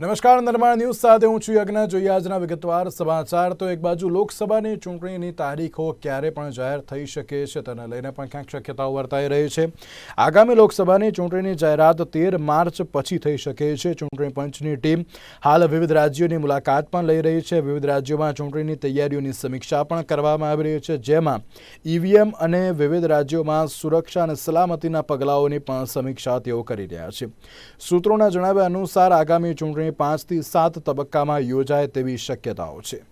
નમસ્કાર નર્મા ન્યૂઝ સાથે હું છું યજ્ઞ. જોઈએ આજના વિગતવાર સમાચાર. તો એક બાજુ લોકસભાની ચૂંટણીની તારીખો ક્યારે પણ જાહેર થઈ શકે છે તેને લઈને પણ ક્યાંક શક્યતાઓ વર્તાઈ રહી છે. આગામી લોકસભાની ચૂંટણીની જાહેરાત તેર માર્ચ પછી થઈ શકે છે. ચૂંટણી પંચની ટીમ હાલ વિવિધ રાજ્યોની મુલાકાત પણ લઈ રહી છે. વિવિધ રાજ્યોમાં ચૂંટણીની તૈયારીઓની સમીક્ષા પણ કરવામાં આવી રહી છે. જેમાં ઈવીએમ અને વિવિધ રાજ્યોમાં સુરક્ષા અને સલામતીના પગલાઓની પણ સમીક્ષા તેઓ કરી રહ્યા છે. સૂત્રોના જણાવ્યા અનુસાર આગામી ચૂંટણી પાંચથી સાત તબક્કામાં યોજાય તેવી શક્યતાઓ છે.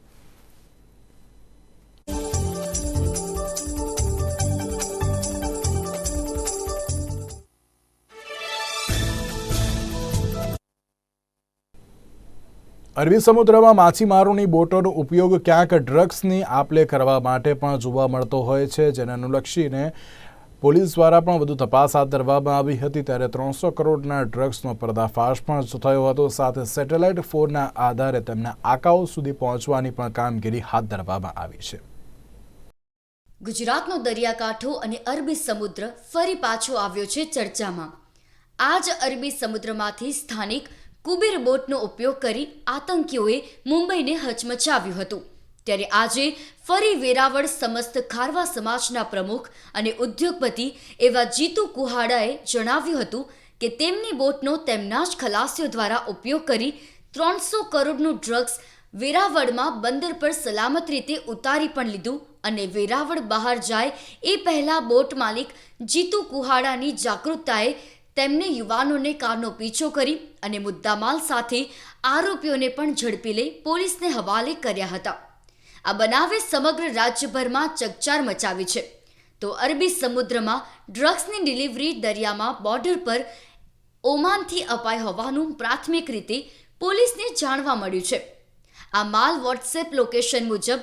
અરબી સમુદ્રમાં માછીમારોની બોટોનો ઉપયોગ ક્યાંક ડ્રગ્સની આપલે કરવા માટે પણ જોવા મળતો હોય છે, જેને અનુલક્ષીને પોલીસ દ્વારા પણ વધુ તપાસ હાથ ધરવામાં આવી હતી ત્યારે ત્રણસો કરોડના ડ્રગ્સનો પર્દાફાશ પણ થયો હતો. સાથે સેટેલાઇટ ફોનના આધારે તેમના આકાઓ સુધી પહોંચવાની પણ કામગીરી હાથ ધરવામાં આવી છે. ગુજરાતનો દરિયાકાંઠો અને અરબી સમુદ્ર ફરી પાછો આવ્યો છે ચર્ચામાં. આ જ અરબી સમુદ્રમાંથી સ્થાનિક કુબેર બોટનો ઉપયોગ કરી આતંકીઓએ મુંબઈને હચમચાવ્યું હતું. ત્યારે આજે ફરી વેરાવળ સમસ્ત ખારવા સમાજના પ્રમુખ અને ઉદ્યોગપતિ એવા જીતુ કુહાડાએ જણાવ્યું હતું કે તેમની બોટનો તેમના જ ખલાસીઓ દ્વારા ઉપયોગ કરી ત્રણસો કરોડનું ડ્રગ્સ વેરાવળમાં બંદર પર સલામત રીતે ઉતારી પણ લીધું અને વેરાવળ બહાર જાય એ પહેલા બોટ માલિક જીતુ કુહાડાની જાગૃતતાએ તેમને યુવાનોને કારનો પીછો કરી અને મુદ્દામાલ સાથે આરોપીઓને પણ ઝડપી લઈ પોલીસને હવાલે કર્યા હતા. આ બનાવે સમગ્ર રાજ્યભરમાં ચકચાર મચાવી છે. તો અરબી સમુદ્રમાં ડ્રગ્સની ડિલિવરી દરિયામાં બોર્ડર પર ઓમાનથી અપાઈ હોવાનું પ્રાથમિક રીતે પોલીસને જાણવા મળ્યું છે. આ માલ વોટ્સએપ લોકેશન મુજબ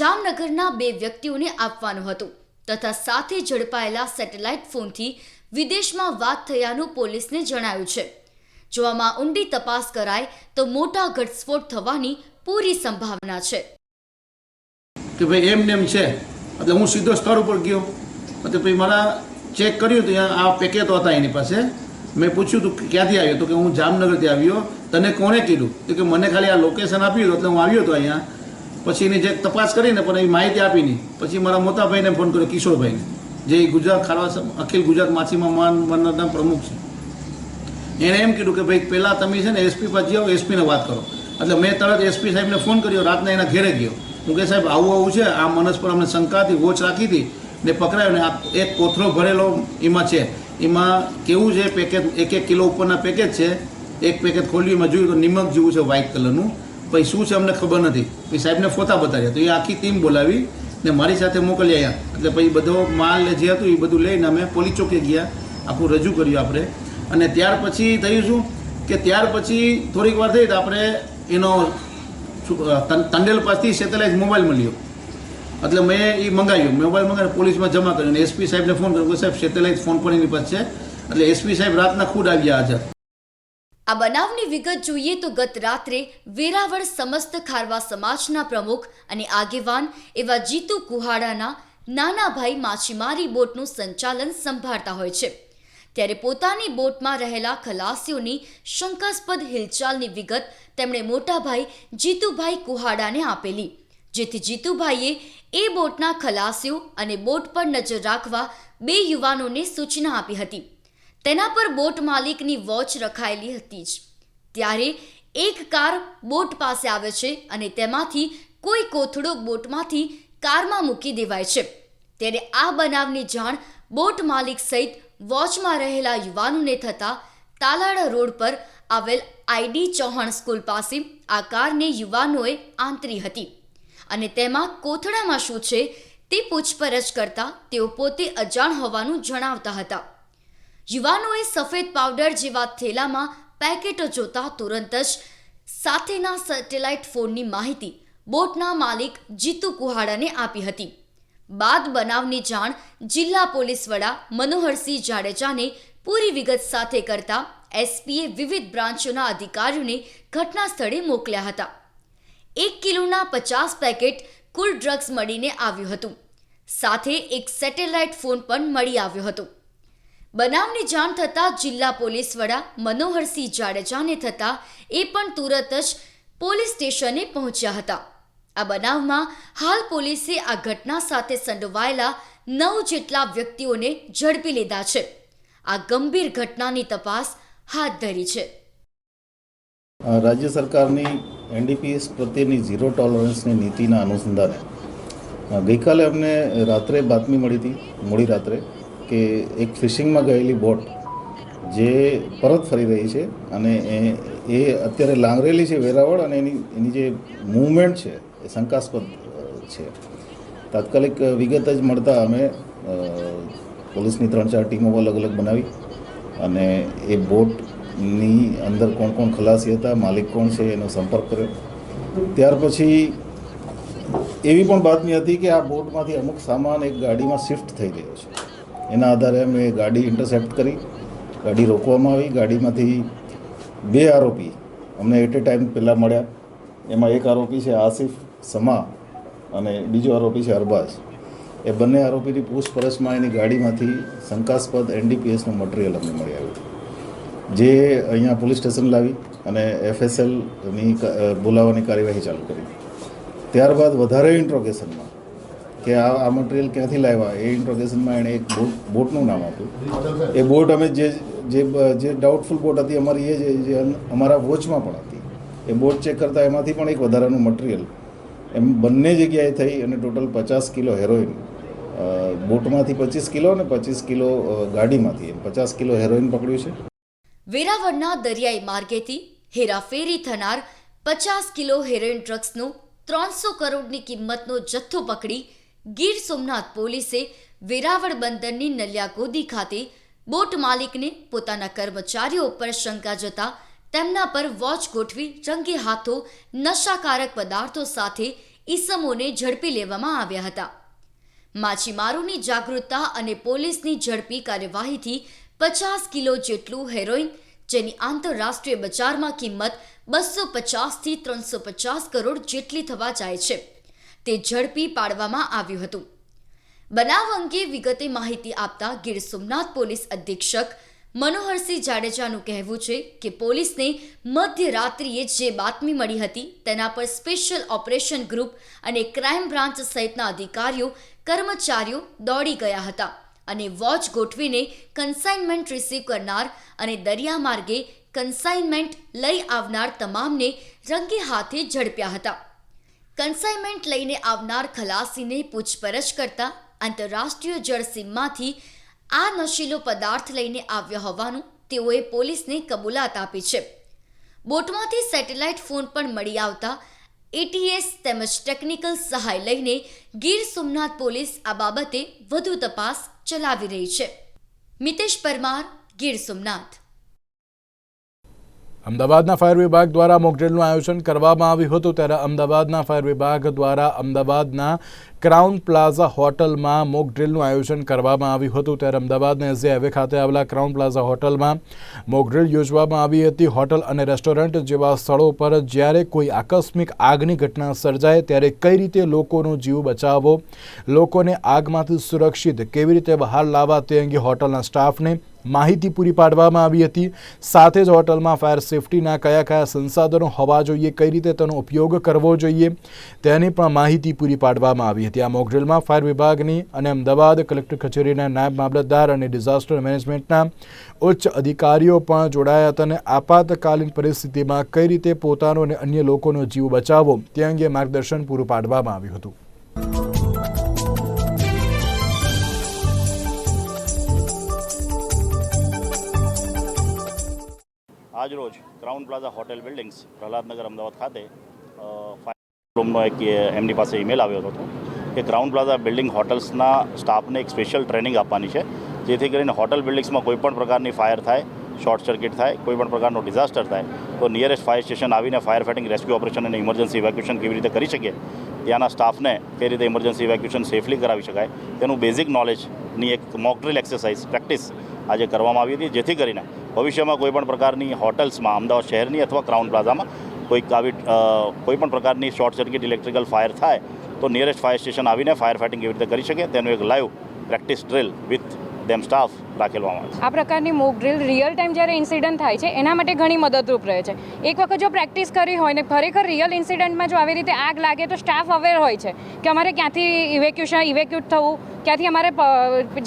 જામનગરના બે વ્યક્તિઓને આપવાનું હતું તથા સાથે ઝડપાયેલા સેટેલાઇટ ફોનથી વિદેશમાં વાત થયાનું પોલીસને જણાયું છે. જો આમાં ઊંડી તપાસ કરાય તો મોટા ઘટસ્ફોટ થવાની પૂરી સંભાવના છે. કે ભાઈ એમ ને એમ છે. એટલે હું સીધો સ્થળ ઉપર ગયો. એટલે પછી મારા ચેક કર્યું તો આ પેકેટો હતા એની પાસે. મેં પૂછ્યું તું ક્યાંથી આવ્યો? તો કે હું જામનગરથી આવ્યો. તને કોણે કીધું? તો કે મને ખાલી આ લોકેશન આપ્યું એટલે હું આવ્યો હતો અહીંયા. પછી એની જે તપાસ કરીને પણ એ માહિતી આપી નહીં. પછી મારા મોટાભાઈને ફોન કર્યો, કિશોરભાઈને. જે ગુજરાત ખારવા અખિલ ગુજરાત માછીમાર મંડળના પ્રમુખ છે. એણે એમ કીધું કે ભાઈ પહેલાં તમે છે ને એસપી પાસે જાઓ, એસપીને વાત કરો. એટલે મેં તરત એસપી સાહેબને ફોન કર્યો. રાતના એના ઘેરે ગયો. હું સાહેબ, આવું આવું છે. આ મનસ પર અમને હતી, વોચ રાખી હતી ને પકડાયો ને આ એક કોથળો ભરેલો એમાં છે. એમાં કેવું છે પેકેજ એક એક કિલો ઉપરના પેકેજ છે. એક પેકેટ ખોલ્યું એમાં જોયું તો નિમક જેવું છે વ્હાઇટ કલરનું પછી શું છે, અમને ખબર નથી. પછી સાહેબને ફોટા બતાવ્યા. તો એ આખી ટીમ બોલાવી ને મારી સાથે મોકલી આવ્યા એટલે પછી બધો માલ જે હતું એ બધું લઈને અમે પોલીસ ચોકે ગયા. આખું રજૂ કર્યું આપણે. અને ત્યાર પછી થયું શું? કે ત્યાર પછી થોડીક વાર થઈ તો આપણે એનો તંડેલ પાસથી સેટેલાઇટ મોબાઈલ મળ્યો. એટલે મેં એ મંગાવ્યું. મોબાઈલ મંગાવીને પોલીસમાં જમા કર્યો અને એસપી સાહેબને ફોન કર્યો. સાહેબ સેટેલાઇટ ફોન પણ એની પાસે છે. એટલે એસપી સાહેબ રાતના ખુદ આવ્યા હાજર. આ બનાવની વિગત જોઈએ તો ગત રાત્રે વેરાવળ સમસ્ત ખારવા સમાજના પ્રમુખ અને આગેવાન એવા જીતુ કુહાડાના નાના ભાઈ માછીમારી બોટનું સંચાલન સંભાળતા હોય છે. ત્યારે પોતાની બોટમાં રહેલા ખલાસીઓની શંકાસ્પદ હિલચાલની વિગત તેમણે મોટાભાઈ જીતુભાઈ કુહાડાને આપેલી, જેથી જીતુભાઈએ એ બોટના ખલાસીઓ અને બોટ પર નજર રાખવા બે યુવાનોને સૂચના આપી હતી. તેના પર બોટ માલિકની વોચ રખાયેલી હતી જ. ત્યારે એક કાર બોટ પાસે આવે છે અને તેમાંથી કોઈ કોથળો બોટમાંથી કારમાં મૂકી દેવાય છે. ત્યારે આ બનાવની જાણ બોટ માલિક સહિત વોચમાં રહેલા યુવાનોને થતાં તાલાળા રોડ પર આવેલ આઈડી ચૌહાણ સ્કૂલ પાસે આ કારને યુવાનોએ આંતરી હતી. અને તેમાં કોથળામાં શું છે તે પૂછપરછ કરતા તેઓ પોતે અજાણ હોવાનું જણાવતા હતા. યુવાનોએ સફેદ પાવડર જેવા થેલામાં પેકેટો જોતા તુરંત જ સાથેના સેટેલાઇટ ફોનની માહિતી બોટના માલિક જીતુ કુહાડાને આપી હતી. બાદ બનાવની જાણ જિલ્લા પોલીસ વડા મનોહરસિંહ જાડેજાને પૂરી વિગત સાથે કરતા એસપીએ વિવિધ બ્રાન્ચોના અધિકારીઓને ઘટના સ્થળે મોકલ્યા હતા. એક કિલોના પચાસ પેકેટ કુલ ડ્રગ્સ મળીને આવ્યું હતું. સાથે એક સેટેલાઇટ ફોન પણ મળી આવ્યો હતો. બનાવની જાણ થતાં જિલ્લા પોલીસ વડા મનોહરસિંહ જાડેજાને થતાં એ પણ તુરત જ પોલીસ સ્ટેશને પહોંચ્યા હતા. આ બનાવમાં હાલ પોલીસે આ ઘટના સાથે સંડોવાયેલા નવ જેટલા વ્યક્તિઓને ઝડપી લીધા છે. આ ગંભીર ઘટનાની તપાસ હાથ ધરી છે. રાજ્ય સરકારની એનડીપીએસ પ્રત્યેની ઝીરો ટોલરન્સની નીતિના અનુસંધાને ગઈકાલે અમને રાત્રે બાતમી મળી હતી, મોડી રાત્રે, કે એક ફિશિંગમાં ગયેલી બોટ જે પરત ફરી રહી છે અને એ અત્યારે લાંગરેલી છે વેરાવળ અને એની એની જે મૂવમેન્ટ છે શંકાસ્પદ છે. તાત્કાલિક વિગત જ મળતા અમે પોલીસની ત્રણ ચાર ટીમો અલગ અલગ બનાવી અને એ બોટની અંદર કોણ કોણ ખલાસી હતા, માલિક કોણ છે, એનો સંપર્ક કર્યો. ત્યાર પછી એવી પણ બાતમી હતી કે આ બોટમાંથી અમુક સામાન એક ગાડીમાં શિફ્ટ થઈ ગયો છે. એના આધારે અમે ગાડી ઇન્ટરસેપ્ટ કરી, ગાડી રોકવામાં આવી. ગાડીમાંથી બે આરોપી અમને એટ એ ટાઈમ પહેલાં મળ્યા. એમાં એક આરોપી છે આસિફ સમા અને બીજો આરોપી છે અરબાઝ. એ બંને આરોપીની પૂછપરછમાં એની ગાડીમાંથી શંકાસ્પદ એનડીપીએસનું મટીરિયલ અમને મળી આવ્યું. જે અહીંયા પોલીસ સ્ટેશન લાવી અને એફએસએલની બોલાવવાની કાર્યવાહી ચાલુ કરી. ત્યારબાદ વધારે ઇન્ટ્રોગેશનમાં કે આ આ મટીરિયલ ક્યાંથી લાવ્યા, એ ઇન્ટ્રોગેશનમાં એણે એક બોટ, બોટનું નામ આપ્યું. એ બોટ અમે જે જે જે ડાઉટફુલ બોટ હતી, અમારી એ જે અમારા વોચમાં પણ હતી. એ બોટ ચેક કરતાં એમાંથી પણ એક વધારાનું મટીરિયલ એમ બંને જગ્યાએ થઈ અને ટોટલ પચાસ કિલો હેરોઇન બોટમાંથી પચીસ કિલો અને પચીસ કિલો ગાડીમાંથી. પચાસ કિલો હેરોઇન પકડ્યું છે. વેરાવળના દરિયાઈ માર્ગેથી હેરાફેરી થનાર પચાસ કિલો હેરોઇન ડ્રગ્સનો ત્રણસો કરોડની કિંમતનો જથ્થો પકડી ગીર સોમનાથ પોલીસે વેરાવળ બંદરની નલિયાગોદી ખાતે બોટ માલિકને પોતાના કર્મચારીઓ પર શંકા જતા તેમના પર વોચ ગોઠવી રંગે હાથો નશાકારક પદાર્થો સાથે ઈસમોને ઝડપી લેવામાં આવ્યા હતા. માછીમારોની જાગૃતતા અને પોલીસની ઝડપી કાર્યવાહીથી પચાસ કિલો જેટલું હેરોઇન, જેની આંતરરાષ્ટ્રીય બજારમાં કિંમત બસો પચાસથી ત્રણસો પચાસ કરોડ જેટલી થવા જાય છે. તે ઝડપી પાડવામાં આવ્યું હતું. બનાવ અંગે વિગતે માહિતી આપતા ગીર સોમનાથ પોલીસ અધિક્ષક મનોહરસિંહ જાડેજાનું કહેવું છે કે પોલીસને મધ્યરાત્રિએ જે બાતમી મળી હતી તેના પર સ્પેશિયલ ઓપરેશન ગ્રુપ અને ક્રાઇમ બ્રાન્ચ સહિતના અધિકારીઓ, કર્મચારીઓ દોડી ગયા હતા અને વોચ ગોઠવીને કન્સાઇનમેન્ટ રિસીવ કરનાર અને દરિયા માર્ગે કન્સાઇનમેન્ટ લઈ આવનાર તમામને રંગે હાથે ઝડપ્યા હતા. કન્સાઇનમેન્ટ લઈને આવનાર ખલાસીને પૂછપરછ કરતા આંતરરાષ્ટ્રીય જળસીમમાંથી આ નશીલો પદાર્થ લઈને આવ્યો હોવાનું તેઓએ પોલીસને કબૂલાત આપી છે. બોટમાંથી સેટેલાઇટ ફોન પણ મળી આવતા એટીએસ તેમજ ટેકનિકલ સહાય લઈને ગીર સોમનાથ પોલીસ આ બાબતે વધુ તપાસ ચલાવી રહી છે. મિતેશ પરમાર, ગીર સોમનાથ. અમદાવાદના ફાયર વિભાગ દ્વારા મોકડ્રીલનું આયોજન કરવામાં આવ્યું હતું ત્યારે અમદાવાદના ફાયર વિભાગ દ્વારા અમદાવાદના ક્રાઉન પ્લાઝા હોટલમાં મોક ડ્રિલનું આયોજન કરવામાં આવ્યું હતું ત્યારે અમદાવાદના એસજી હાઈવે ખાતે આવેલા ક્રાઉન પ્લાઝા હોટલમાં મોકડ્રીલ યોજવામાં આવી હતી. હોટલ અને રેસ્ટોરન્ટ જેવા સ્થળો પર જ્યારે કોઈ આકસ્મિક આગની ઘટના સર્જાય ત્યારે કઈ રીતે લોકોનો જીવ બચાવવો, લોકોને આગમાંથી સુરક્ષિત કેવી રીતે બહાર લાવવા તે અંગે હોટલના સ્ટાફને માહિતી પૂરી પાડવામાં આવી હતી. સાથે જ હોટલમાં ફાયર સેફટીના કયા કયા સંસાધનો હોવા જોઈએ, કઈ રીતે તેનો ઉપયોગ કરવો જોઈએ તેની પણ માહિતી પૂરી પાડવામાં આવી હતી આ મોકડ્રીલમાં ફાયર વિભાગની અને અમદાવાદ કલેક્ટર કચેરીના નાયબ મામલતદાર અને ડિઝાસ્ટર મેનેજમેન્ટના ઉચ્ચ અધિકારીઓ પણ જોડાયા હતા અને આપાતકાલીન પરિસ્થિતિમાં કઈ રીતે પોતાનો અને અન્ય લોકોનો જીવ બચાવવો તે અંગે માર્ગદર્શન પૂરું પાડવામાં આવ્યું હતું. આજરોજ Crowne Plaza hotel buildings Prahladnagar Ahmedabad ખાતે રૂમનો એક એમની પાસે ઈમેલ આવ્યો હતો. કે ક્રાઉન પ્લાઝા બિલ્ડિંગ હોટલ્સના સ્ટાફને એક સ્પેશિયલ ટ્રેનિંગ આપવાની છે, જેથી કરીને હોટલ બિલ્ડિંગ્સમાં કોઈ પણ પ્રકારની ફાયર થાય, શોર્ટ સર્કિટ થાય, કોઈ પણ પ્રકારનો ડિઝાસ્ટર થાય, તો નિયરેસ્ટ ફાયર સ્ટેશન આવીને ફાયર ફાઇટિંગ રેસ્ક્યુ ઓપરેશન અને ઇમરજન્સી ઇવેક્યુએશન કેવી રીતે કરી શકીએ, ત્યાંના સ્ટાફને કઈ રીતે ઇમરજન્સી ઇવેક્યુએશન સેફલી કરાવી શકાય, તેનું બેઝિક નોલેજની એક મોકડ્રીલ એક્સરસાઇઝ પ્રેક્ટિસ આજે કરવામાં આવી હતી, જેથી કરીને ભવિષ્યમાં કોઈ પણ પ્રકારની હોટલ્સમાં, અમદાવાદ શહેરની અથવા ક્રાઉન પ્લાઝામાં, કોઈક આવી કોઈપણ કોઈ પણ પ્રકારની શોર્ટ સર્કિટ ઇલેક્ટ્રિકલ ફાયર થાય તો નિયરેસ્ટ ફાયર સ્ટેશન આવીને ફાયર ફાઇટિંગ કેવી રીતે કરી શકે, તેનું એક live practice drill with them staff રાખેલો આવે આ પ્રકારની મોક ડ્રિલ રિયલ ટાઈમ જ્યારે ઇન્સિડન્ટ થાય છે, એના માટે ઘણી મદદરૂપ રહે છે. એક વખત જો પ્રેક્ટિસ કરી હોય ને, ખરેખર રિયલ ઇન્સિડન્ટમાં જો આવી રીતે આગ લાગે તો સ્ટાફ અવેર હોય છે કે અમારે ક્યાંથી ઇવેક્યુશન ઇવેક્યુટ થવું, ક્યાંથી અમારે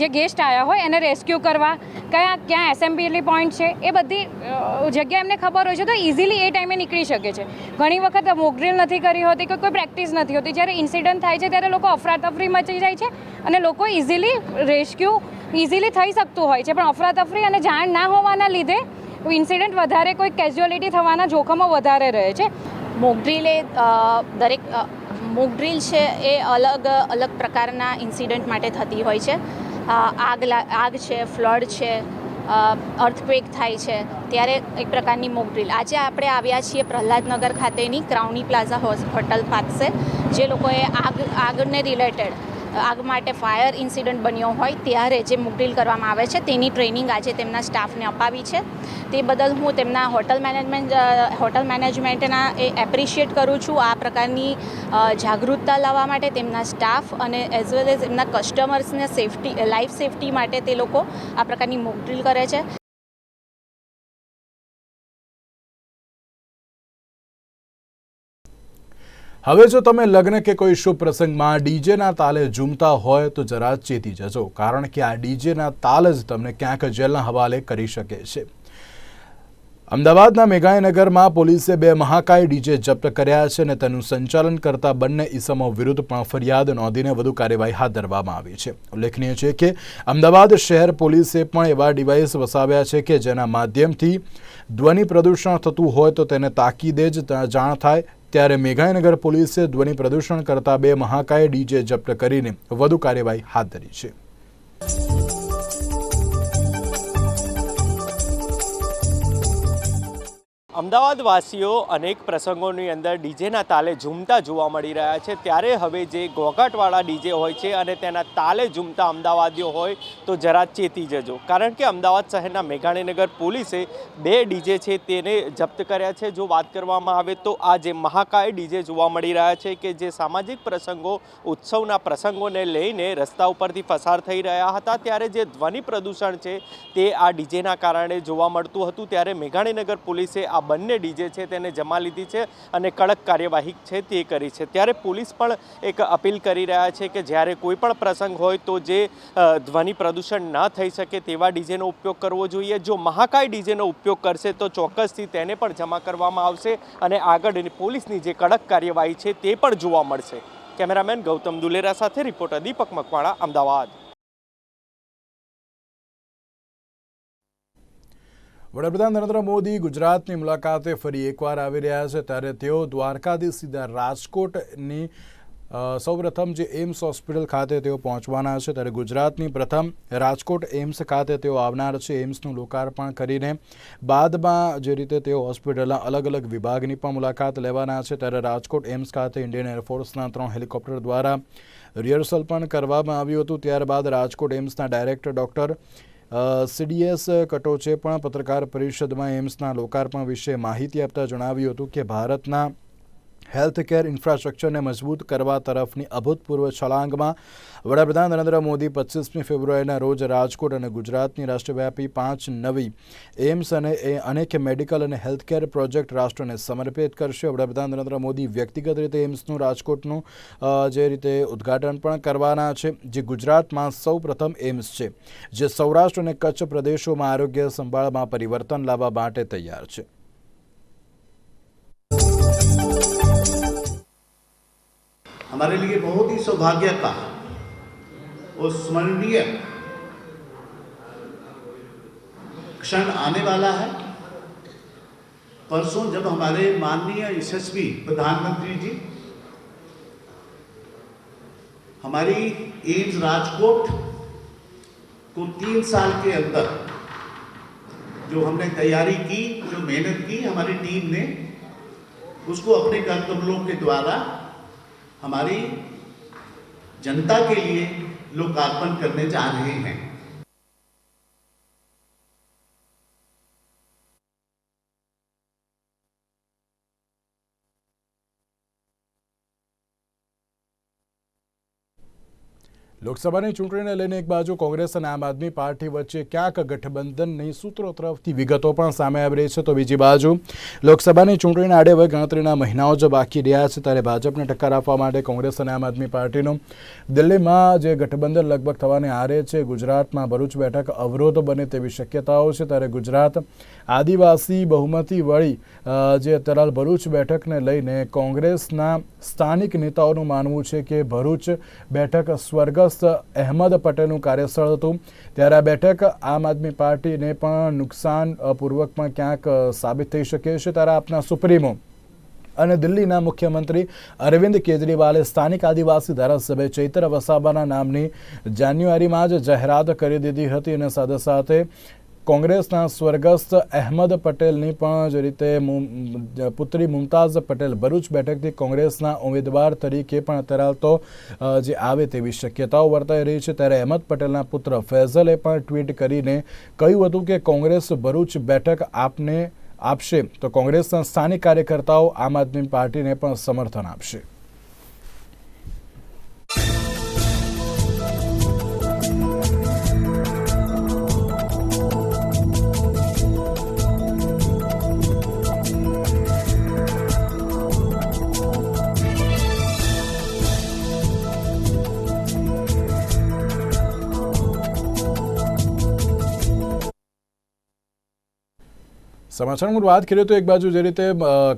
જે ગેસ્ટ આવ્યા હોય એને રેસ્ક્યુ કરવા, કયા, ક્યાં એસેમ્બલી પોઈન્ટ છે, એ બધી જગ્યા એમને ખબર હોય છે તો ઇઝીલી એ ટાઈમે નીકળી શકે છે. ઘણી વખત મોકડ્રીલ નથી કરી હોતી કે કોઈ પ્રેક્ટિસ નથી હોતી. જ્યારે ઇન્સિડન્ટ થાય છે ત્યારે લોકો અફરાતફરી મચી જાય છે અને લોકો ઇઝીલી રેસ્ક્યુ ઇઝીલી થઈ શકતું હોય છે. પણ અફરાતફરી અને જાણ ના હોવાના લીધે ઇન્સિડન્ટ વધારે કોઈ કેઝ્યુઅલિટી થવાના જોખમો વધારે રહે છે. મોકડ્રીલ એ દરેક મોકડ્રીલ છે એ અલગ અલગ પ્રકારના ઇન્સિડન્ટ માટે થતી હોય છે. આગ આગ છે ફ્લડ છે અર્થક્વેક થાય છે, ત્યારે એક પ્રકારની મોકડ્રીલ આજે આપણે આવ્યા છીએ પ્રહલાદનગર ખાતેની ક્રાઉની પ્લાઝા હોટલ પાસે, જે લોકોએ આગ, આગને રિલેટેડ આગ માટે ફાયર ઇન્સિડન્ટ બન્યો હોય ત્યારે જે મોકડ્રીલ કરવામાં આવે છે તેની ટ્રેનિંગ આજે તેમના સ્ટાફને અપાવી છે. તે બદલ હું તેમના હોટલ મેનેજમેન્ટ હોટલ મેનેજમેન્ટના એ એપ્રિશિએટ કરું છું આ પ્રકારની જાગૃતતા લાવવા માટે તેમના સ્ટાફ અને એઝ વેલ એઝ એમના કસ્ટમર્સને સેફટી, લાઈફ સેફટી માટે તે લોકો આ પ્રકારની મુકડીલ કરે છે. હવે જો તમે લગ્ન કે કોઈ શુભ પ્રસંગમાં ડીજેના તાલે ઝૂમતા હોય તો જરા ચેતી જજો, કારણ કે આ ડીજેના તાલ જ તમને ક્યાંક જેલના હવાલે કરી શકે છે. અમદાવાદના મેઘાણીનગરમાં પોલીસે બે મહાકાય ડીજે જપ્ત કર્યા છે અને તેનું સંચાલન કરતા બંને ઇસમો વિરુદ્ધ પણ ફરિયાદ નોંધીને વધુ કાર્યવાહી હાથ ધરવામાં આવી છે. ઉલ્લેખનીય છે કે અમદાવાદ શહેર પોલીસે પણ એવા ડિવાઇસ વસાવ્યા છે કે જેના માધ્યમથી ધ્વનિ પ્રદૂષણ થતું હોય તો તેને તાકીદે જ જાણ થાય ત્યારે મેઘાણીનગર પોલીસે ધ્વનિ પ્રદૂષણ કરતા બે મહાકાય ડીજે જપ્ત કરીને વધુ કાર્યવાહી હાથ ધરી છે. અમદાવાદવાસીઓ અનેક પ્રસંગોની અંદર ડીજેના તાલે ઝૂમતા જોવા મળી રહ્યા છે. ત્યારે હવે જે ઘોઘાટવાળા ડીજે હોય છે અને તેના તાલે ઝૂમતા અમદાવાદીઓ હોય તો જરા ચેતી જજો. કારણ કે અમદાવાદ શહેરના મેઘાણીનગર પોલીસે બે ડીજે છે તેને જપ્ત કર્યા છે. જો વાત કરવામાં આવે તો આ જે મહાકાય ડીજે જોવા મળી રહ્યા છે કે જે સામાજિક પ્રસંગો, ઉત્સવના પ્રસંગોને લઈને રસ્તા ઉપરથી પસાર થઈ રહ્યા હતા, ત્યારે જે ધ્વનિ પ્રદૂષણ છે તે આ ડીજેના કારણે જોવા મળતું હતું. ત્યારે મેઘાણીનગર પોલીસે આ બંને ડીજે છે તેને જમા લીધી છે અને કડક કાર્યવાહી છે તે કરી છે. ત્યારે પોલીસ પણ એક અપીલ કરી રહ્યા છે કે જ્યારે કોઈ પણ પ્રસંગ હોય તો જે ધ્વનિ પ્રદૂષણ ન થઈ શકે તેવા ડીજેનો ઉપયોગ કરવો જોઈએ. જો મહાકાય ડીજેનો ઉપયોગ કરશે તો ચોક્કસથી તેને પણ જમા કરવામાં આવશે અને આગળ પોલીસની જે કડક કાર્યવાહી છે તે પણ જોવા મળશે. કેમેરામેન ગૌતમ દુલેરા સાથે રિપોર્ટર દીપક મકવાણા, અમદાવાદ. વડાપ્રધાન નરેન્દ્ર મોદી ગુજરાતની મુલાકાતે ફરી એકવાર આવી રહ્યા છે. ત્યારે તેઓ દ્વારકાથી સીધા રાજકોટની સૌપ્રથમ જે એમ્સ હોસ્પિટલ ખાતે તેઓ પહોંચવાના છે. ત્યારે ગુજરાતની પ્રથમ રાજકોટ એમ્સ ખાતે તેઓ આવનાર છે. એમ્સનું લોકાર્પણ કરીને બાદમાં જે રીતે તેઓ હોસ્પિટલના અલગ અલગ વિભાગની પણ મુલાકાત લેવાના છે. ત્યારે રાજકોટ એમ્સ ખાતે ઇન્ડિયન એરફોર્સના ત્રણ હેલિકોપ્ટર દ્વારા રિહર્સલ પણ કરવામાં આવ્યું હતું. ત્યારબાદ રાજકોટ એમ્સના ડાયરેક્ટર ડૉક્ટર સીડીએસ કટોચે પણ પત્રકાર પરિષદમાં એમ્સના લોકાર્પણ વિશે માહિતી આપતા જણાવ્યું હતું કે ભારતના હેલ્થકેર ઇન્ફ્રાસ્ટ્રક્ચરને મજબૂત કરવા તરફની અભૂતપૂર્વ છલાંગમાં વડાપ્રધાન નરેન્દ્ર મોદી પચીસમી ફેબ્રુઆરીના રોજ રાજકોટ અને ગુજરાતની રાષ્ટ્રવ્યાપી પાંચ નવી એમ્સ અને એ અનેક મેડિકલ અને હેલ્થકેર પ્રોજેક્ટ રાષ્ટ્રને સમર્પિત કરશે. વડાપ્રધાન નરેન્દ્ર મોદી વ્યક્તિગત રીતે એમ્સનું રાજકોટનું જે રીતે ઉદ્ઘાટન પણ કરવાના છે, જે ગુજરાતમાં સૌ પ્રથમ એમ્સ છે, જે સૌરાષ્ટ્ર અને કચ્છ પ્રદેશોમાં આરોગ્ય સંભાળમાં પરિવર્તન લાવવા માટે તૈયાર છે. हमारे लिए बहुत ही सौभाग्य का और स्मरणीय क्षण आने वाला है। परसों जब हमारे माननीय यशस्वी प्रधानमंत्री जी, हमारी एम्स राजकोट को तीन साल के अंदर जो हमने तैयारी की, जो मेहनत की हमारी टीम ने, उसको अपने कर कमलों के द्वारा हमारी जनता के लिए लोकार्पण करने जा रहे हैं લોકસભાની ચૂંટણીને લઈને એક બાજુ કોંગ્રેસ અને આમ આદમી પાર્ટી વચ્ચે ક્યાંક ગઠબંધનની સૂત્રો તરફથી વિગતો પણ સામે આવી રહી છે. તો બીજી બાજુ, લોકસભાની ચૂંટણીના આડે હવે ગણતરીના મહિનાઓ જ બાકી રહ્યા છે. ત્યારે ભાજપને ટક્કર આપવા માટે કોંગ્રેસ અને આમ આદમી પાર્ટીનું દિલ્હીમાં જે ગઠબંધન લગભગ થવાને આરે છે, ગુજરાતમાં ભરૂચ બેઠક અવરોધ બને તેવી શક્યતાઓ છે. ત્યારે ગુજરાત આદિવાસી બહુમતી વળી જે અત્યારે ભરૂચ બેઠકને લઈને કોંગ્રેસના સ્થાનિક નેતાઓનું માનવું છે કે ભરૂચ બેઠક સ્વર્ગસ્થ અહેમદ પટેલનું કાર્યસ્થળ હતું. ત્યારે આ બેઠક આમ આદમી પાર્ટીને પણ નુકસાન પૂર્વક પણ ક્યાંક સાબિત થઈ શકે છે ત્યારે આપના સુપ્રીમો. અને દિલ્હીના મુખ્યમંત્રી અરવિંદ કેજરીવાલે સ્થાનિક આદિવાસી ધારાસભ્ય ચૈત્ર વસાવાના નામની જાન્યુઆરીમાં જ જાહેરાત કરી દીધી હતી અને સાથે સાથે કોંગ્રેસના સ્વર્ગસ્થ અહેમદ પટેલની પણ જે રીતે પુત્રી મુમતાઝ પટેલ ભરૂચ બેઠકથી કોંગ્રેસના ઉમેદવાર તરીકે પણ અત્યારે જે આવે તેવી શક્યતાઓ વર્તાઈ રહી છે. ત્યારે અહેમદ પટેલના પુત્ર ફૈઝલે પણ ટ્વીટ કરીને કહ્યું હતું કે કોંગ્રેસ ભરૂચ બેઠક આપને આપશે તો કોંગ્રેસના સ્થાનિક કાર્યકર્તાઓ આમ આદમી પાર્ટીને પણ સમર્થન આપશે. સમાચારમાં વાત કરીએ તો એક બાજુ જે રીતે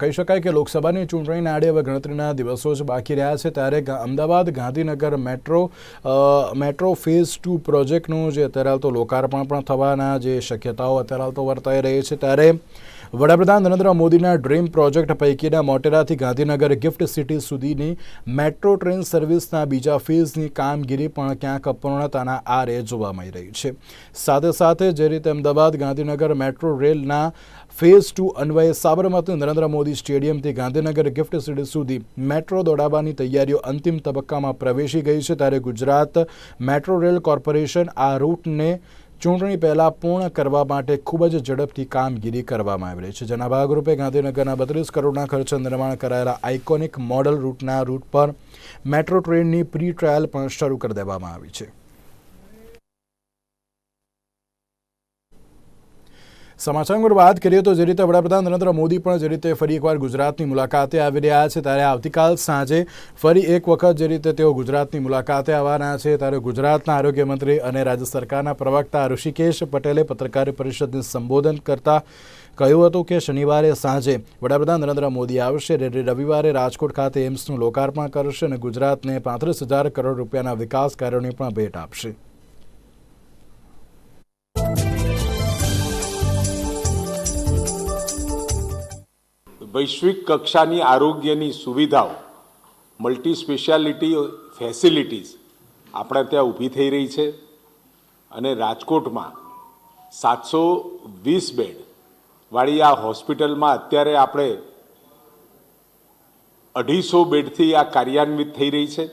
કહી શકાય કે લોકસભાની ચૂંટણીના આડે હવે ગણતરીના દિવસો જ બાકી રહ્યા છે, ત્યારે Ahmedabad, Gandhinagar metro metro phase two પ્રોજેક્ટનું જે અત્યારે હાલ તો લોકાર્પણ પણ થવાના જે શક્યતાઓ અત્યારે હાલ તો વર્તાઈ રહી છે, ત્યારે વડાપ્રધાન નરેન્દ્ર મોદીના ડ્રીમ પ્રોજેક્ટ પૈકીના મોટેરાથી ગાંધીનગર ગિફ્ટ સિટી સુધીની મેટ્રો ટ્રેન સર્વિસના બીજા ફેઝની કામગીરી પણ ક્યાંક અપૂર્ણતાના આરે જોવા મળી રહી છે. સાથે સાથે જે રીતે અમદાવાદ, ગાંધીનગર મેટ્રો રેલના ફેઝ ટુ અન્વયે સાબરમતી નરેન્દ્ર મોદી સ્ટેડિયમથી ગાંધીનગર ગિફ્ટ સિટી સુધી મેટ્રો દોડાવવાની તૈયારીઓ અંતિમ તબક્કામાં પ્રવેશી ગઈ છે. ત્યારે ગુજરાત મેટ્રો રેલ કોર્પોરેશન આ રૂટને ચૂંટણી પહેલાં પૂર્ણ કરવા માટે ખૂબ જ ઝડપથી કામગીરી કરવામાં આવી રહી છે. જેના ભાગરૂપે ગાંધીનગરના બત્રીસ કરોડના ખર્ચે નિર્માણ કરાયેલા આઇકોનિક મોડલ રૂટના રૂટ પર મેટ્રો ટ્રેનની પ્રી ટ્રાયલ પણ શરૂ કરી દેવામાં આવી છે. સમાચારમાં વાત કરીએ તો જે રીતે વડાપ્રધાન નરેન્દ્ર મોદી પણ જે રીતે ફરી એકવાર ગુજરાતની મુલાકાતે આવી રહ્યા છે, ત્યારે આવતીકાલ સાંજે ફરી એક વખત જે રીતે તેઓ ગુજરાતની મુલાકાતે આવવાના છે, ત્યારે ગુજરાતના આરોગ્ય મંત્રી અને રાજ્ય સરકારના પ્રવક્તા ઋષિકેશ પટેલે પત્રકાર પરિષદને સંબોધન કરતા કહ્યું હતું કે શનિવારે સાંજે વડાપ્રધાન નરેન્દ્ર મોદી આવશે રવિવારે રાજકોટ ખાતે એમ્સનું લોકાર્પણ કરશે અને ગુજરાતને પાંત્રીસ હજાર કરોડ રૂપિયાના વિકાસ કાર્યોની પણ ભેટ આપશે. વૈશ્વિક કક્ષાની આરોગ્યની સુવિધાઓ મલ્ટી સ્પેશિયાલિટી ફેસિલિટીઝ આપણા ત્યાં ઊભી થઈ રહી છે અને રાજકોટમાં સાતસો વીસ બેડ વાળી આ હોસ્પિટલમાં અત્યારે આપણે અઢીસો બેડથી આ કાર્યાન્વિત થઈ રહી છે.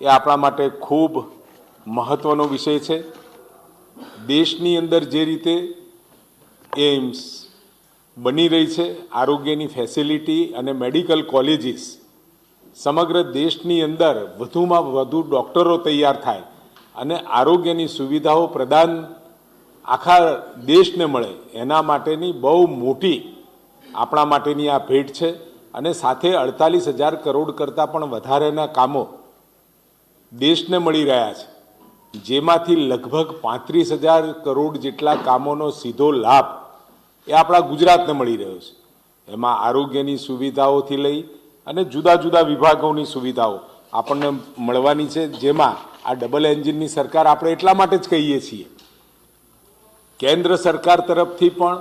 એ આપણા માટે ખૂબ મહત્ત્વનો વિષય છે. દેશની અંદર જે રીતે એમ્સ બની રહી છે. આરોગ્યની ફેસિલિટી અને મેડિકલ કોલેજીસ સમગ્ર દેશની અંદર વધુમાં વધુ ડૉક્ટરો તૈયાર થાય અને આરોગ્યની સુવિધાઓ પ્રદાન આખા દેશને મળે. એના માટેની બહુ મોટી આપણા માટેની આ ભેટ છે અને સાથે અડતાલીસ હજાર કરોડ કરતાં પણ વધારેના કામો દેશને મળી રહ્યા છે. જેમાંથી લગભગ પાંત્રીસ હજાર કરોડ જેટલા કામોનો સીધો લાભ એ આપણા ગુજરાતને મળી રહ્યો છે. એમાં આરોગ્યની સુવિધાઓથી લઈ અને જુદા જુદા વિભાગોની સુવિધાઓ આપણને મળવાની છે, જેમાં આ ડબલ એન્જિનની સરકાર આપણે એટલા માટે જ કહીએ છીએ. કેન્દ્ર સરકાર તરફથી પણ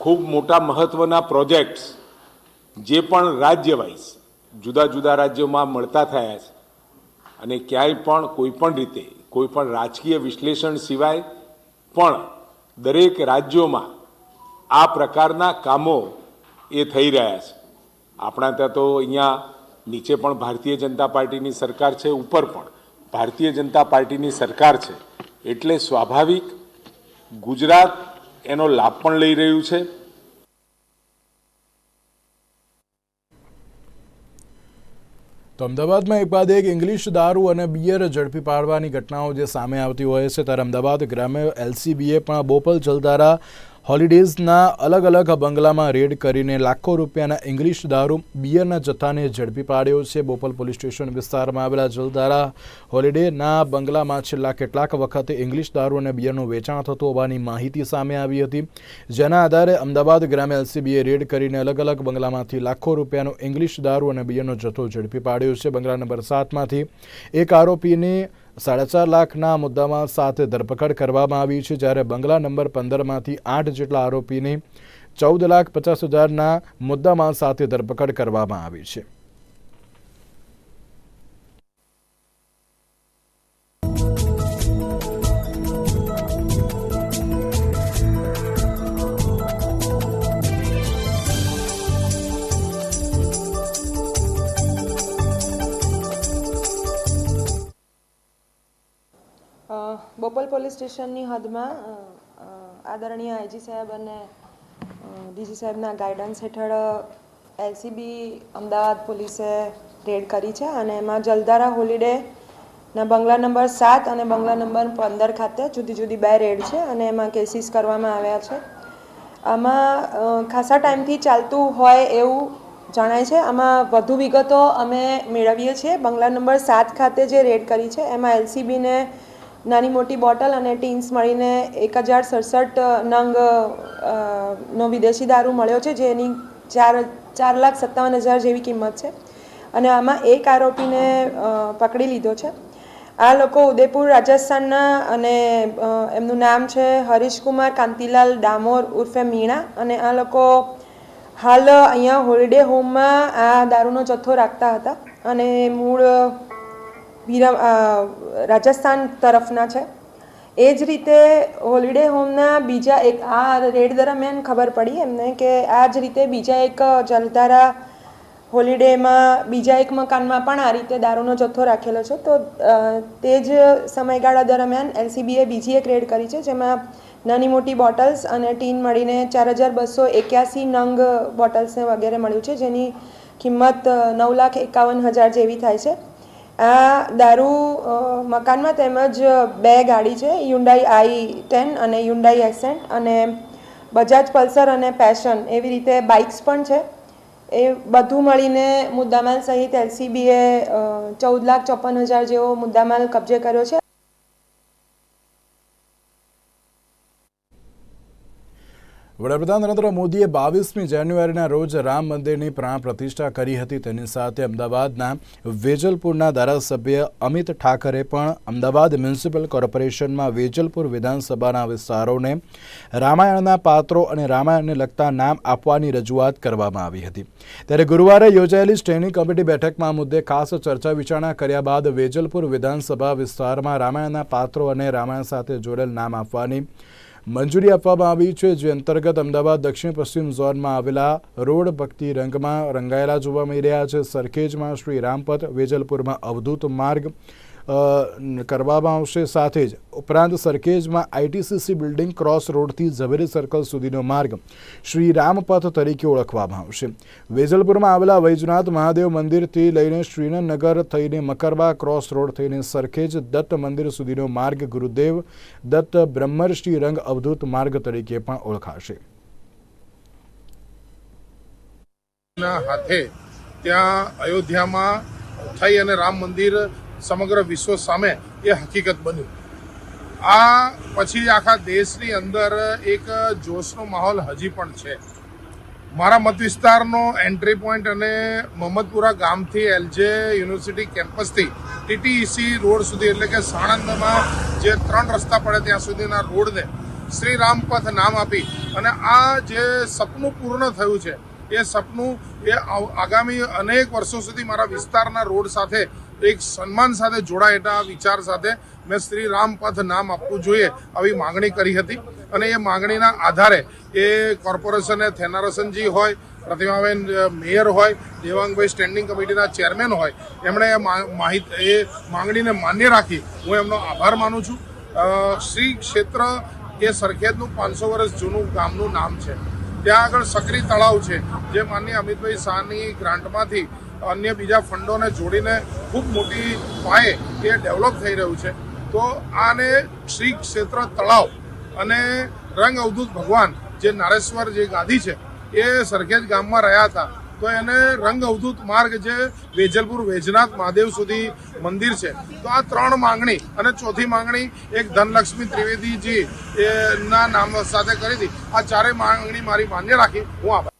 ખૂબ મોટા મહત્ત્વના પ્રોજેક્ટ્સ જે પણ રાજ્ય વાઇઝ જુદા જુદા રાજ્યોમાં મળતા થયા છે અને ક્યાંય પણ કોઈ પણ રીતે કોઈ પણ રાજકીય વિશ્લેષણ સિવાય પણ દરેક રાજ્યોમાં આ પ્રકારના કામો એ થઈ રહ્યા છે. આપણા ત્યાં તો અહીંયા નીચે પણ ભારતીય જનતા પાર્ટીની સરકાર છે, ઉપર પણ ભારતીય જનતા પાર્ટીની સરકાર છે. એટલે સ્વાભાવિક ગુજરાત એનો લાભ પણ લઈ રહ્યું છે. તો અમદાવાદમાં એક બાદ એક ઇંગ્લિશ દારૂ અને બિયર ઝડપી પાડવાની ઘટનાઓ જે સામે આવતી હોય છે, ત્યારે અમદાવાદ ગ્રામ્ય એલસીબીએ પણ બોપલ જલધારા હોલિડેઝના અલગ અલગ બંગલામાં રેડ કરીને લાખો રૂપિયાના ઇંગ્લિશ દારૂ બિયરના જથ્થાને ઝડપી પાડ્યો છે. બોપલ પોલીસ સ્ટેશન વિસ્તારમાં આવેલા જલધારા હોલિડેના બંગલામાં છેલ્લા કેટલાક વખતે ઇંગ્લિશ દારૂ અને બિયરનું વેચાણ થતું હોવાની માહિતી સામે આવી હતી. જેના આધારે અમદાવાદ ગ્રામ્ય એલસીબીએ રેડ કરીને અલગ અલગ બંગલામાંથી લાખો રૂપિયાનો ઇંગ્લિશ દારૂ અને બિયરનો જથ્થો ઝડપી પાડ્યો છે. બંગલા નંબર સાતમાંથી એક આરોપીની સાડા ચાર લાખના મુદ્દામાં સાથે ધરપકડ કરવામાં આવી છે જ્યારે બંગલા નંબર પંદરમાંથી આઠ જેટલા આરોપીની ચૌદ લાખ પચાસ હજારના મુદ્દામાં સાથે ધરપકડ કરવામાં આવી છે. બોપલ પોલીસ સ્ટેશનની હદમાં આદરણીય આઈજી સાહેબ અને ડીજી સાહેબના ગાઈડન્સ હેઠળ એલસીબી અમદાવાદ પોલીસે રેડ કરી છે અને એમાં જલધારા હોલિડે ના બંગલા નંબર સાત અને બંગલા નંબર પંદર ખાતે જુદી જુદી બે રેડ છે અને એમાં કેસીસ કરવામાં આવ્યા છે. આમાં ખાસા ટાઈમથી ચાલતું હોય એવું જણાય છે. આમાં વધુ વિગતો અમે મેળવીએ છીએ. બંગલા નંબર સાત ખાતે જે રેડ કરી છે, એમાં એલસીબીને નાની મોટી બોટલ અને ટીન્સ મળીને એક હજાર સડસઠ નંગ નો વિદેશી દારૂ મળ્યો છે, જેની ચાર ચાર લાખ સત્તાવન હજાર જેવી કિંમત છે. અને આમાં એક આરોપીને પકડી લીધો છે. આ લોકો ઉદયપુર, રાજસ્થાનના અને એમનું નામ છે હરીશકુમાર કાંતિલાલ ડામોર ઉર્ફે મીણા. અને આ લોકો હાલ અહીંયા હોલિડે હોમમાં આ દારૂનો જથ્થો રાખતા હતા. અને મૂળ વીરા અ, રાજસ્થાન તરફના છે. એ જ રીતે હોલિડે હોમના બીજા એક આ રેડ દરમિયાન ખબર પડી એમને કે આ જ રીતે બીજા એક જલધારા હોલિડેમાં બીજા એક મકાનમાં પણ આ રીતે દારૂનો જથ્થો રાખેલો છે. તો તે જ સમયગાળા દરમિયાન એલસીબીએ બીજી એક રેડ કરી છે જેમાં નાની મોટી બોટલ્સ અને ટીન મળીને ચાર હજાર બસો એક્યાસી નંગ બોટલ્સને વગેરે મળ્યું છે જેની કિંમત નવ લાખ એકાવન હજાર જેવી થાય છે. આ દારૂ મકાનમાં તેમજ બે ગાડી છે યુન્ડાઈ આઈ ટેન અને યુન્ડાઈ એસેન્ટ અને બજાજ પલ્સર અને પેશન એવી રીતે બાઇક્સ પણ છે. એ બધું મળીને મુદ્દામાલ સહિત એલસીબીએ ચૌદ લાખ ચોપન હજાર જેવો મુદ્દામાલ કબજે કર્યો છે. વડાપ્રધાન નરેન્દ્ર મોદીએ બાવીસમી જાન્યુઆરીના રોજ રામ મંદિરની પ્રાણ પ્રતિષ્ઠા કરી હતી. તેની સાથે અમદાવાદના વેજલપુરના ધારાસભ્ય અમિત ઠાકરે પણ અમદાવાદ મ્યુનિસિપલ કોર્પોરેશનમાં વેજલપુર વિધાનસભાના વિસ્તારોને રામાયણના પાત્રો અને રામાયણને લગતા નામ આપવાની રજૂઆત કરવામાં આવી હતી. ત્યારે ગુરુવારે યોજાયેલી સ્ટેન્ડિંગ કમિટી બેઠકમાં મુદ્દે ખાસ ચર્ચા વિચારણા કર્યા બાદ વેજલપુર વિધાનસભા વિસ્તારમાં રામાયણના પાત્રો અને રામાયણ સાથે જોડેલ નામ આપવાની મંજૂરી આપવામાં આવી છે, જે અંતર્ગત અમદાવાદ, દક્ષિણ પશ્ચિમ ઝોનમાં આવેલા રોડ ભક્તિ રંગમાં રંગાયેલા જોવા મળી રહ્યા છે. સરખેજમાં શ્રી રામપથ, વેજલપુરમાં અવધૂત માર્ગ કરવામાં આવશે સાથે જ. ઉપરાંત સરખેજમાં આઈટીસીસી બિલ્ડિંગ ક્રોસ રોડથી ઝવેરી સર્કલ સુધીનો માર્ગ શ્રી રામપથ તરીકે ઓળખવામાં આવશે. વેજલપુરમાં આવેલા વૈજનાથ મહાદેવ મંદિરથી લઈને શ્રીનગર થઈને મકરબા ક્રોસ રોડ થઈને સરખેજ દત્ત મંદિર સુધીનો માર્ગ ગુરુદેવ દત્ત બ્રહ્મર્ષિ રંગ અવધૂત માર્ગ તરીકે પણ ઓળખાશે. હાથે ત્યાં અયોધ્યામાં થઈ અને રામ મંદિર સમગ્ર વિશ્વ સામે એ હકીકત બન્યું. આ પછી આખા દેશની અંદર એક જોશનો માહોલ હજી પણ છે. મારા મત વિસ્તારનો એન્ટ્રી પોઈન્ટ અને મહમ્મદપુરા ગામથી એલજે યુનિવર્સિટી કેમ્પસથી ટીટીઈસી રોડ સુધી, એટલે કે સાણંદમાં જે ત્રણ રસ્તા પડે ત્યાં સુધીના રોડને શ્રી રામપથ નામ આપી અને આ જે સપનું પૂર્ણ થયું છે, એ સપનું એ આગામી અનેક વર્ષો સુધી મારા વિસ્તારના રોડ સાથે એક સન્માન સાથે જોડાયેલા વિચાર સાથે. મેં શ્રી રામપથ નામ આપવું જોઈએ આવી માંગણી કરી હતી. અને એ માંગણીના આધારે એ કોર્પોરેશને થેનારસનજી હોય, પ્રતિમાબેન મેયર હોય, દેવાંગભાઈ સ્ટેન્ડિંગ કમિટીના ચેરમેન હોય, એમણે એ માહિત, એ માંગણીને માન્ય રાખી હું એમનો આભાર માનું છું. શ્રી ક્ષેત્ર એ સરખેજનું પાંચસો વર્ષ જૂનું ગામનું નામ છે. ત્યાં આગળ સકરી તળાવ છે. જે માનની અમિતભાઈ શાહની ગ્રાન્ટમાંથી અન્ય બીજા ફંડોને જોડીને ખૂબ મોટી પાયે એ ડેવલપ થઈ રહ્યું છે. તો આને શ્રી ક્ષેત્ર તળાવ અને રંગ અવધૂત ભગવાન જે નારેશ્વર જે ગાદી છે, એ સરખેજ ગામમાં રહ્યા હતા. તો એને રંગ અવધૂત માર્ગ જે વેજલપુર વેજનાથ મહાદેવ સુધી મંદિર છે. તો આ ત્રણ માંગણી અને ચોથી માંગણી એક ધનલક્ષ્મી ત્રિવેદીજી ના નામ સાથે કરી હતી. આ ચારેય માંગણી મારી માન્ય રાખી. હું આભાર.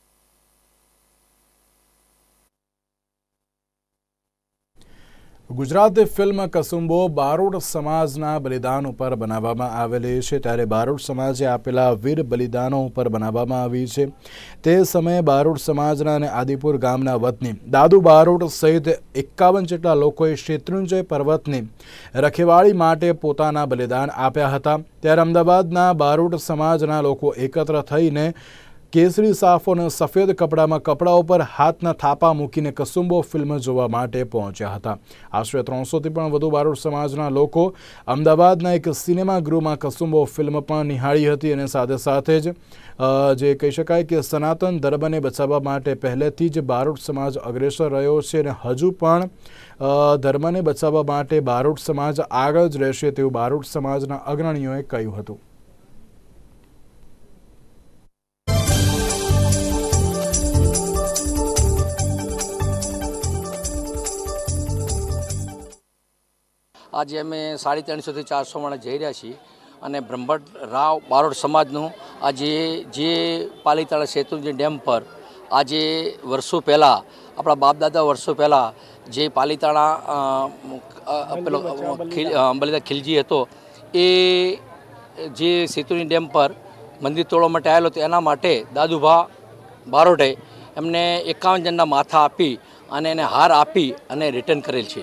ગુજરાતી ફિલ્મ કસુંબો બારોડ સમાજના બલિદાન ઉપર બનાવવામાં આવેલી છે. ત્યારે બારોડ સમાજે આપેલા વીર બલિદાનો ઉપર બનાવવામાં આવી છે. તે સમયે બારોડ સમાજના અને આદિપુર ગામના વતની દાદુ બારોડ સહિત એકાવન જેટલા લોકોએ શેત્રુંજય પર્વતની રખેવાળી માટે પોતાના બલિદાન આપ્યા હતા. ત્યારે અમદાવાદના બારોડ સમાજના લોકો એકત્ર થઈને કેસરી સાફો અને સફેદ કપડામાં કપડા ઉપર હાથના થાપા મૂકીને કસુંબો ફિલ્મ જોવા માટે પહોંચ્યા હતા. આશરે ત્રણસોથી પણ વધુ બારોડ સમાજના લોકો અમદાવાદના એક સિનેમા ગૃહમાં કસુંબો ફિલ્મ પણ નિહાળી હતી અને સાથે સાથે જ જે કહી શકાય કે સનાતન ધર્મને બચાવવા માટે પહેલેથી જ બારોડ સમાજ અગ્રેસર રહ્યો છે અને હજુ પણ ધર્મને બચાવવા માટે બારોડ સમાજ આગળ જ રહેશે તેવું બારોડ સમાજના અગ્રણીઓએ કહ્યું હતું. આજે અમે સાડી ત્રણસોથી ચારસો માણસ જઈ રહ્યા છીએ અને બ્રહ્મભટ્ટ રાવ બારોટ સમાજનું આજે જે પાલીતાણા સેતુજી ડેમ પર આજે વર્ષો પહેલાં આપણા બાપદાદા વર્ષો પહેલાં જે પાલીતાણા પેલો અંબાલીદા ખીલજી હતો એ જે સેતુની ડેમ પર મંદિર તોડવા માટે આવેલો હતો એના માટે દાદુભા બારોટે એમને એકાવન જણના માથા આપી અને એને હાર આપી અને રિટર્ન કરેલ છે.